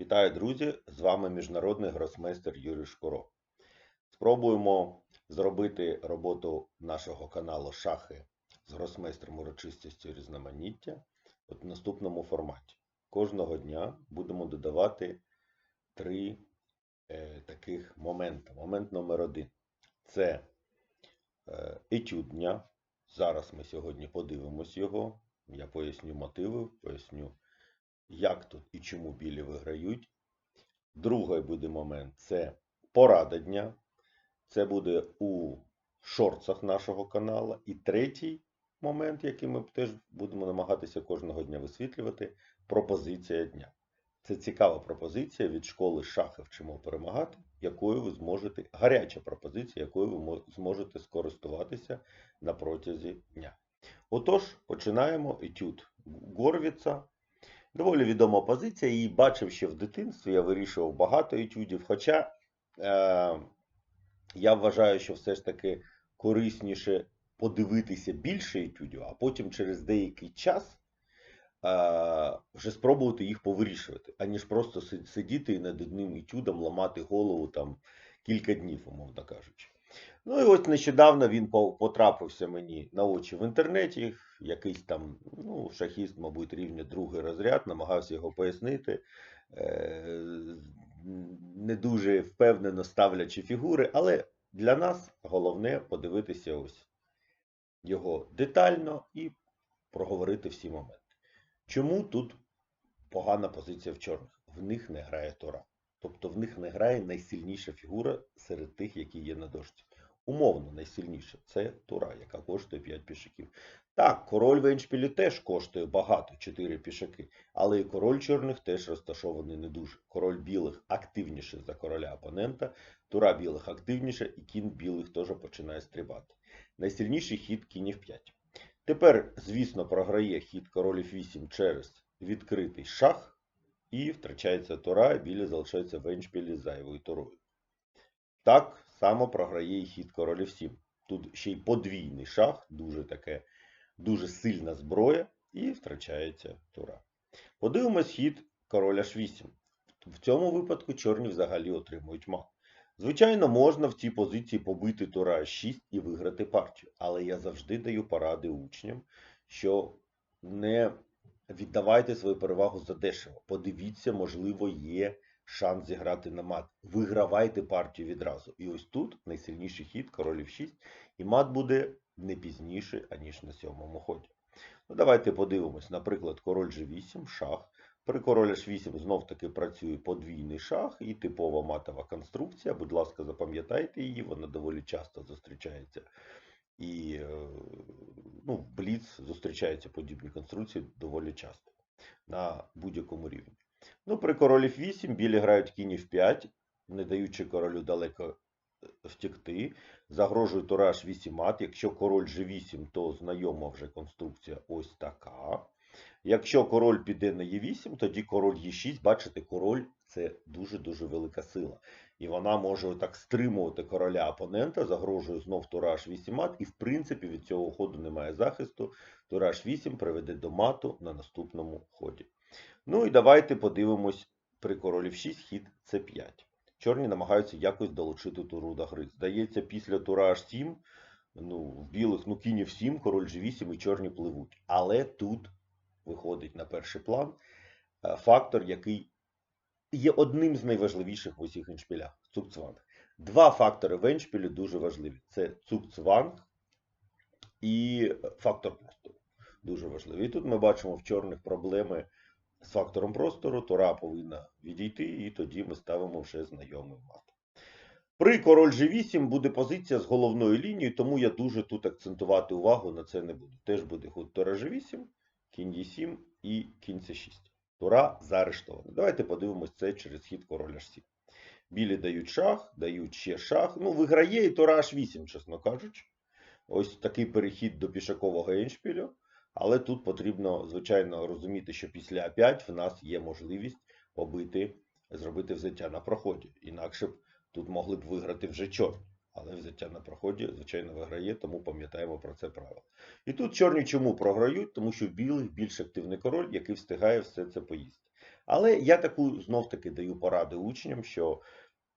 Вітаю, друзі! З вами міжнародний гросмейстер Юрій Шкуро. Спробуємо зробити роботу нашого каналу Шахи з гросмейстром урочистістю різноманіття от в наступному форматі. Кожного дня будемо додавати три е, таких моменти. Момент номер один це е, етюд дня. Зараз ми сьогодні подивимось його. Я поясню мотиви, поясню як тут і чому білі виграють. Другий буде момент це порада дня. Це буде у шорцах нашого каналу. І третій момент, який ми теж будемо намагатися кожного дня висвітлювати пропозиція дня. Це цікава пропозиція від школи шахи вчимо перемагати, якою ви зможете, гаряча пропозиція, якою ви зможете скористуватися на протязі дня. Отож, починаємо етюд Горвіца. Доволі відома позиція, її бачив ще в дитинстві, я вирішував багато етюдів. Хоча е, я вважаю, що все ж таки корисніше подивитися більше етюдів, а потім через деякий час е, вже спробувати їх повирішувати, аніж просто сидіти і над одним етюдом ламати голову там кілька днів, умовно кажучи. Ну і ось нещодавно він потрапився мені на очі в інтернеті. Якийсь там ну, шахіст, мабуть, рівня другий розряд, намагався його пояснити. Е, не дуже впевнено ставлячи фігури, але для нас головне подивитися ось його детально і проговорити всі моменти. Чому тут погана позиція в чорних? В них не грає Тора. Тобто в них не грає найсильніша фігура серед тих, які є на дошці. Умовно найсильніша це Тура, яка коштує 5 пішаків. Так, король в Еншпілі теж коштує багато, 4 пішаки, але і король чорних теж розташований не дуже. Король білих активніше за короля опонента, тура білих активніше, і кінь білих теж починає стрибати. Найсильніший хід кінів 5. Тепер, звісно, програє хід королів 8 через відкритий шах, і втрачається тура, і білі залишаються в Еншпілі зайвою турою. Так само програє і хід королів 7. Тут ще й подвійний шах, дуже таке, дуже сильна зброя, і втрачається тура. Подивимось хід короля H8. В цьому випадку чорні взагалі отримують мат. Звичайно, можна в цій позиції побити тура H6 і виграти партію, але я завжди даю поради учням, що не віддавайте свою перевагу за дешево. Подивіться, можливо, є шанс зіграти на мат. Вигравайте партію відразу. І ось тут найсильніший хід королів 6, і мат буде не пізніше, аніж на сьомому ході. Ну, давайте подивимось, наприклад, король G8, шах. При король H8 знов таки працює подвійний шах і типова матова конструкція. Будь ласка, запам'ятайте її, вона доволі часто зустрічається. І е, ну, Бліц зустрічаються подібні конструкції доволі часто на будь-якому рівні. Ну, при королів 8 білі грають кінів в 5, не даючи королю далеко втікти. Загрожує тураж 8 мат. Якщо король G8, то знайома вже конструкція ось така. Якщо король піде на Е8, тоді король Е6, бачите, король це дуже-дуже велика сила. І вона може так стримувати короля опонента, загрожує знов тураж 8 мат, і в принципі від цього ходу немає захисту. Тураж 8 приведе до мату на наступному ході. Ну і давайте подивимось при королі 6 хід С5. Чорні намагаються якось долучити туру до гри. Здається, після тура H7, ну, в білих, ну, кінів 7, король G8 і чорні пливуть. Але тут виходить на перший план е, фактор, який є одним з найважливіших в усіх еншпілях цукцванг. Два фактори в еншпілі дуже важливі: це цукцванг і фактор простору. Дуже важливі. І тут ми бачимо в чорних проблеми з фактором простору. Тора повинна відійти, і тоді ми ставимо вже знайомий мат. При король G8 буде позиція з головною лінією, тому я дуже тут акцентувати увагу на це не буду. Теж буде ход Тора G8, кінь Е7 і кінь С6. Тура заарештована. Давайте подивимось це через хід король H7. Білі дають шах, дають ще шах. Ну, виграє і Тура H8, чесно кажучи. Ось такий перехід до пішакового еншпілю. Але тут потрібно, звичайно, розуміти, що після А5 в нас є можливість побити, зробити взяття на проході. Інакше б тут могли б виграти вже чорні. Але взяття на проході, звичайно, виграє, тому пам'ятаємо про це правило. І тут чорні чому програють? Тому що білих більш активний король, який встигає все це поїсти. Але я таку знов-таки даю поради учням, що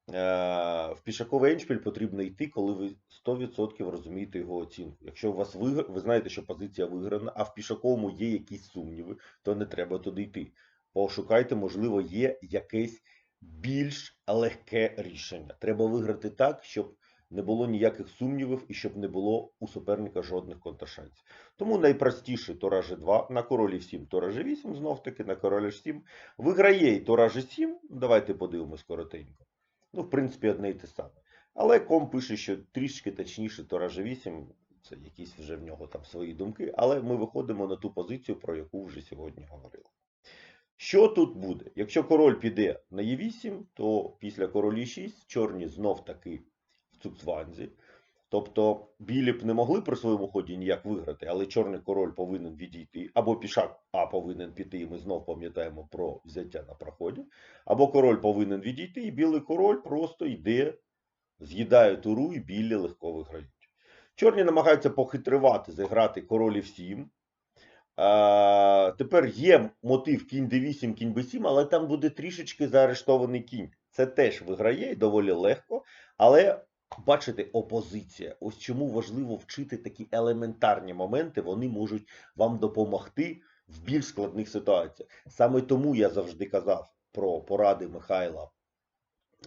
е, в пішаковий еншпіль потрібно йти, коли ви 100% розумієте його оцінку. Якщо у вас вигра... ви знаєте, що позиція виграна, а в пішаковому є якісь сумніви, то не треба туди йти. Пошукайте, можливо, є якесь більш легке рішення. Треба виграти так, щоб не було ніяких сумнівів і щоб не було у суперника жодних контршансів. Тому найпростіше Тора G2 на королі 7, Тора G8, знов таки на королі H7. Виграє і Тора G7. Давайте подивимось коротенько. Ну, в принципі, одне і те саме. Але ком пише, що трішки точніше Тора G8, це якісь вже в нього там свої думки, але ми виходимо на ту позицію, про яку вже сьогодні говорили. Що тут буде? Якщо король піде на Е8, то після королі 6 чорні знов таки цукцванзі. Тобто білі б не могли при своєму ході ніяк виграти, але чорний король повинен відійти, або пішак А повинен піти, і ми знов пам'ятаємо про взяття на проході, або король повинен відійти, і білий король просто йде, з'їдає туру, і білі легко виграють. Чорні намагаються похитривати, зіграти королів 7. А, тепер є мотив кінь d8, кінь b7, але там буде трішечки заарештований кінь. Це теж виграє і доволі легко. Але бачите, опозиція. Ось чому важливо вчити такі елементарні моменти, вони можуть вам допомогти в більш складних ситуаціях. Саме тому я завжди казав про поради Михайла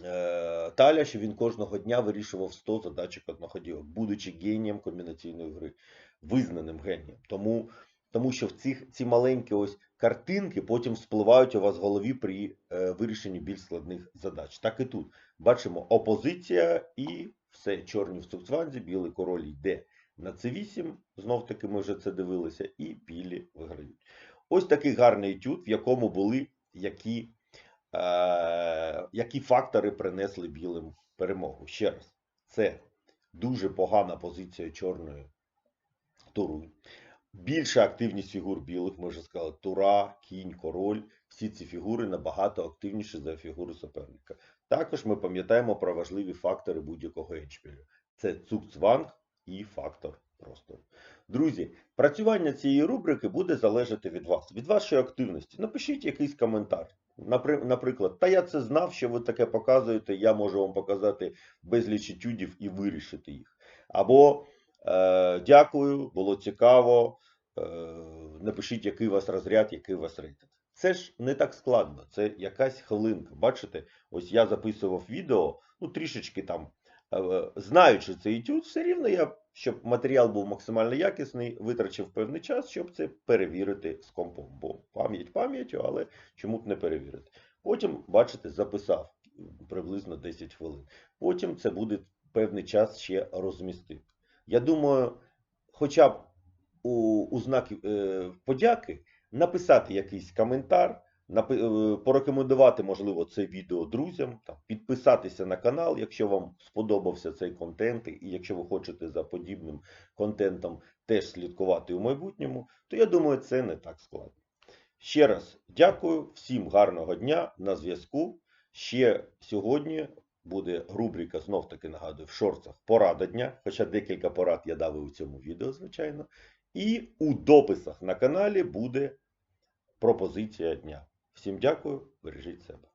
е, Таля, що він кожного дня вирішував 100 задачок одноходівок, будучи генієм комбінаційної гри, визнаним генієм. Тому тому що в цих ці маленькі ось картинки потім спливають у вас в голові при е, вирішенні більш складних задач. Так і тут бачимо опозиція і все чорні в цукцванзі, білий король йде на c8, знов таки ми вже це дивилися, і білі виграють. Ось такий гарний етюд, в якому були які, е, які фактори принесли білим перемогу. Ще раз, це дуже погана позиція чорної туру. Більша активність фігур білих, ми вже сказали, тура, кінь, король. Всі ці фігури набагато активніші за фігури суперника. Також ми пам'ятаємо про важливі фактори будь-якого еншпілю. Це цукцванг і фактор простору. Друзі, працювання цієї рубрики буде залежати від вас, від вашої активності. Напишіть якийсь коментар. Наприклад, та я це знав, що ви таке показуєте, я можу вам показати безліч етюдів і вирішити їх. Або Е, Дякую, було цікаво. Е, Напишіть, який у вас розряд, який у вас рейтинг. Це ж не так складно, це якась хвилинка. Бачите, ось я записував відео, ну трішечки там, е, знаючи цей етюд, все рівно я, щоб матеріал був максимально якісний, витрачив певний час, щоб це перевірити з компом. Бо пам'ять пам'яттю, але чому б не перевірити. Потім, бачите, записав приблизно 10 хвилин. Потім це буде певний час ще розмістити. Я думаю, хоча б у, у знаки е, подяки написати якийсь коментар, е, порекомендувати, можливо, це відео друзям, підписатися на канал, якщо вам сподобався цей контент, і якщо ви хочете за подібним контентом теж слідкувати у майбутньому, то я думаю, це не так складно. Ще раз дякую, всім гарного дня на зв'язку. Ще сьогодні буде рубрика, знов таки нагадую, в шорцах порада дня, хоча декілька порад я дав у цьому відео, звичайно. І у дописах на каналі буде пропозиція дня. Всім дякую, бережіть себе.